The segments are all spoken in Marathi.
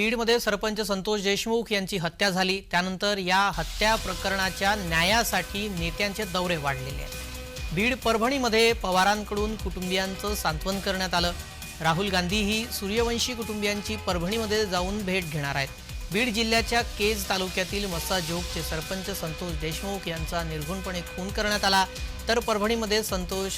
बीडमध्ये सरपंच संतोष देशमुख यांची हत्या झाली. त्यानंतर या हत्या प्रकरणाच्या न्यायासाठी नेत्यांचे दौरे वाढलेले आहेत. बीड परभणीमध्ये पवारांकडून कुटुंबियांचं सांत्वन करण्यात आलं. राहुल गांधीही सूर्यवंशी कुटुंबियांची परभणीमध्ये जाऊन भेट घेणार आहेत. बीड जिल्ह्याच्या केज तालुक्यातील मस्साजोगचे सरपंच संतोष देशमुख यांचा निर्घुणपणे खून करण्यात आला. तर परभणीमध्ये संतोष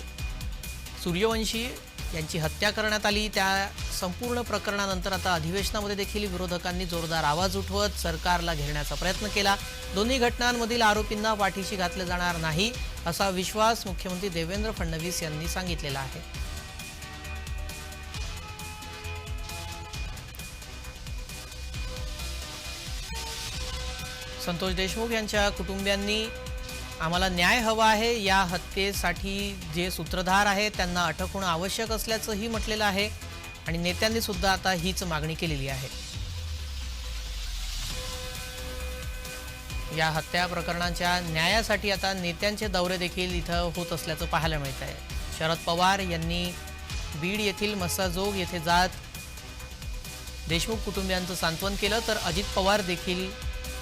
सूर्यवंशी यांची हत्या करण्यात आली. त्या संपूर्ण प्रकरणानंतर आता अधिवेशनामध्ये देखील विरोधकांनी जोरदार आवाज उठवत सरकारला घेरण्याचा प्रयत्न केला. दोन्ही घटनांमधील आरोपींना पाठीशी घातले जाणार नाही असा विश्वास मुख्यमंत्री देवेंद्र फडणवीस यांनी सांगितलेला आहे. संतोष देशमुख यांच्या कुटुंबियांनी आम्हाला न्याय हवा आहे या हत्येसाठी जे सूत्रधार आहेत त्यांना अटक होणं आवश्यक असल्याचंही म्हटलेलं आहे आणि नेत्यांनी सुद्धा आता हीच मागणी केलेली आहे. या हत्या प्रकरणाच्या न्यायासाठी आता नेत्यांचे दौरे देखील इथं होत असल्याचं पाहायला मिळत आहे. शरद पवार यांनी बीड येथील मस्साजोग येथे जात देशमुख कुटुंबियांचं सांत्वन केलं तर अजित पवार देखील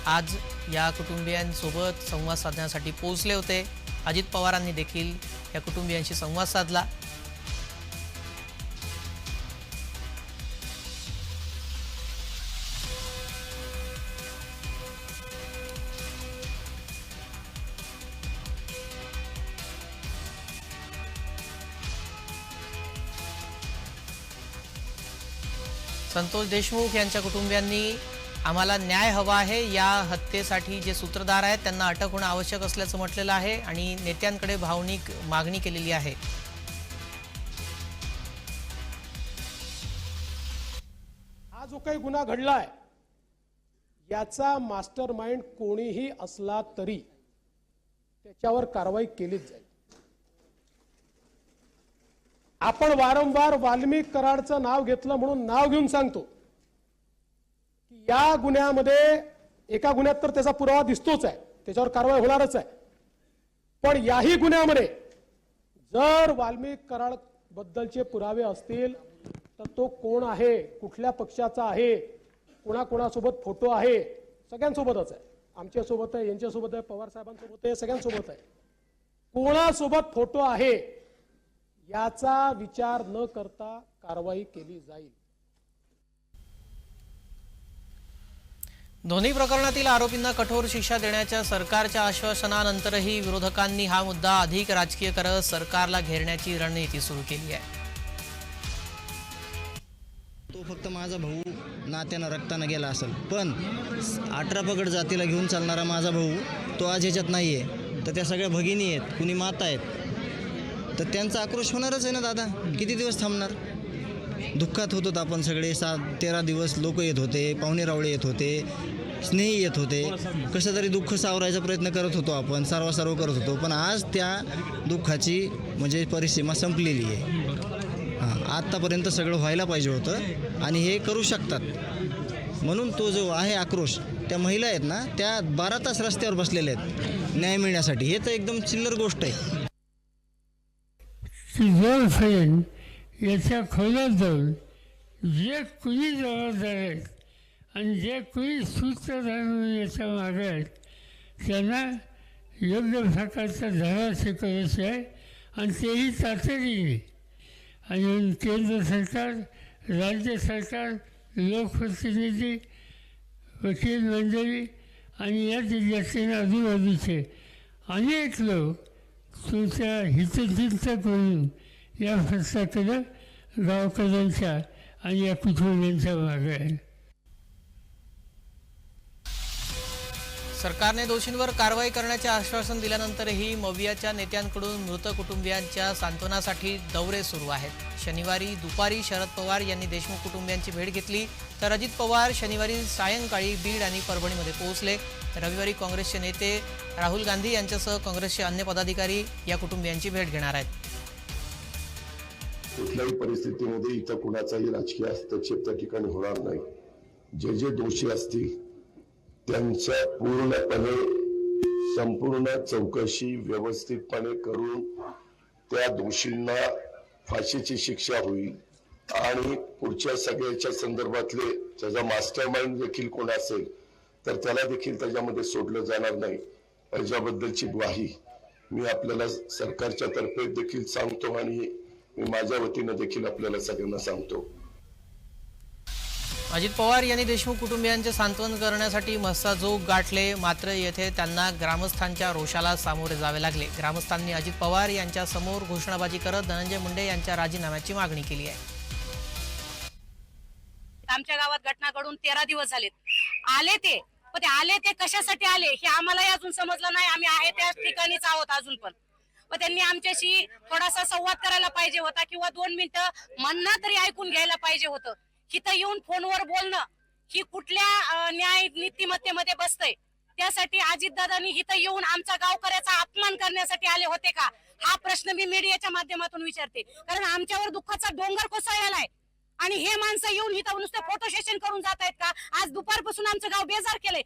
आज या कुटुंबियांसोबत संवाद साधण्यासाठी पोहोचले होते. अजित पवारांनी देखील या कुटुंबियांशी संवाद साधला. संतोष देशमुख यांच्या कुटुंबियांनी आम्हाला न्याय हवा आहे. या हत्येसाठी जे सूत्रधार आहेत त्यांना अटक होणं आवश्यक असल्याचं म्हटलेलं आहे आणि नेत्यांकडे भावनिक मागणी केलेली आहे. हा जो काही गुन्हा घडलाय याचा मास्टर माइंड कोणीही असला तरी त्याच्यावर कारवाई केलीच जाईल. आपण वारंवार वाल्मिक कराडचं नाव घेतलं म्हणून नाव घेऊन सांगतो. त्या या गुन्ह्यामध्ये एका गुन्ह्यात तर त्याचा पुरावा दिसतोच आहे. त्याच्यावर कारवाई होणारच आहे. पण याही गुन्ह्यामध्ये जर वाल्मिक कराड बद्दलचे पुरावे असतील तर तो कोण आहे? कुठल्या पक्षाचा आहे? कोणाकोणासोबत फोटो आहे? सगळ्यांसोबतच आहे. आमच्यासोबत आहे यांच्यासोबत आहे पवार साहेबांसोबत आहे सगळ्यांसोबत आहे. कोणासोबत फोटो आहे? याचा विचार न करता कारवाई केली जाईल. दोन्ही प्रकरणातील आरोपींना कठोर शिक्षा देण्याच्या सरकारच्या आश्वासनानंतरही विरोधकांनी हा मुद्दा अधिक राजकीय करत सरकारला घेरण्याची रणनीती सुरू केली आहे. तो फक्त माझा भाऊ नात्यानं रक्तानं गेला असेल पण अठरा पकड जातीला घेऊन चालणारा माझा भाऊ तो आज ह्याच्यात नाही आहे तर त्या सगळ्या भगिनी आहेत कुणी माता आहेत तर त्यांचा आक्रोश होणारच आहे ना दादा? किती दिवस थांबणार? दुःखात होतो आपण सगळे. सात तेरा दिवस लोक येत होते पाहुणे रावळे येत होते स्नेही येत होते. कसं तरी दुःख सावरायचा प्रयत्न करत होतो आपण सर्व करत होतो. पण आज त्या दुःखाची म्हणजे परिसीमा संपलेली आहे. हां आत्तापर्यंत सगळं व्हायला पाहिजे होतं आणि हे करू शकतात. म्हणून तो जो आहे आक्रोश त्या महिला आहेत ना त्या बारा तास रस्त्यावर बसलेल्या आहेत. न्याय मिळण्यासाठी. हे तर एकदम चिल्लर गोष्ट आहे. की जोर याच्या खोलात जाऊन जे कुणी जबाबदार आहेत आणि जे कुणी सूत्रधार याच्या मागे आहेत त्यांना योग्य प्रकारचा धडा शिकवायचा आहे आणि तेही तातडीने. आणि केंद्र सरकार राज्य सरकार लोकप्रतिनिधी वकील मंडळी आणि या जिल्ह्यातील आजूबाजूचे अनेक लोक तुमच्या हितचिंतक म्हणून या भ्रष्टाचार गावकऱ्यांचा आणि या कुटुंबियांच्या भाग आहे सरकारने दोषींवर कारवाई करण्याचे आश्वासन दिल्यानंतरही मवियाच्या नेत्यांकडून मृत कुटुंबियांच्या सांत्वनासाठी दौरे सुरू आहेत. शनिवारी दुपारी शरद पवार यांनी देशमुख कुटुंबियांची भेट घेतली तर अजित पवार शनिवारी सायंकाळी बीड आणि परभणीमध्ये पोहोचले. रविवारी काँग्रेसचे नेते राहुल गांधी यांच्यासह काँग्रेसचे अन्य पदाधिकारी या कुटुंबियांची भेट घेणार आहेत. कुठल्याही परिस्थितीमध्ये इथं कुणाचाही राजकीय हस्तक्षेप त्या ठिकाणी होणार नाही. जे जे दोषी असतील त्यांच्या पूर्णपणे संपूर्ण चौकशी व्यवस्थितपणे करून त्या दोषींना फाशीची शिक्षा होईल. आणि पुढच्या सगळ्याच्या संदर्भातले त्याचा मास्टर माइंड देखील कोण असेल तर त्याला देखील त्याच्यामध्ये सोडलं जाणार नाही. याच्याबद्दलची ग्वाही मी आपल्याला सरकारच्या तर्फे देखील सांगतो आणि मी माझ्या वतीनं देखील आपल्याला सगळ्यांना सांगतो. अजित पवार यांनी देशमुख कुटुंबियांचे सांत्वन करण्यासाठी मस्साजोग गाठले. मात्र येथे त्यांना ग्रामस्थांच्या रोषाला सामोरे जावे लागले. ग्रामस्थांनी अजित पवार यांच्या समोर घोषणाबाजी करत धनंजय मुंडे यांच्या राजीनाम्याची मागणी केली आहे. आमच्या गावात घटना घडून तेरा दिवस झालेत. आले ते पण ते आले ते कशासाठी आले हे आम्हालाही अजून समजलं नाही. आम्ही आहे त्या ठिकाणीच आहोत अजून पण. व त्यांनी आमच्याशी थोडासा संवाद करायला पाहिजे होता किंवा दोन मिनिटं म्हणणं तरी ऐकून घ्यायला पाहिजे होतं. इथं येऊन फोनवर बोलणं ही कुठल्या न्याय नीतिमत्तेमध्ये बसतंय? त्यासाठी अजितदादांनी इथं येऊन आमचा गावकऱ्याचा अपमान करण्यासाठी आले होते का? हा प्रश्न मी मीडियाच्या माध्यमातून विचारते. कारण आमच्यावर दुःखाचा डोंगर कोसळलाय आणि हे माणसं येऊन इथं नुसतं फोटो सेशन करून जात आहेत का? आज दुपारपासून आमचं गाव बेजार केलंय.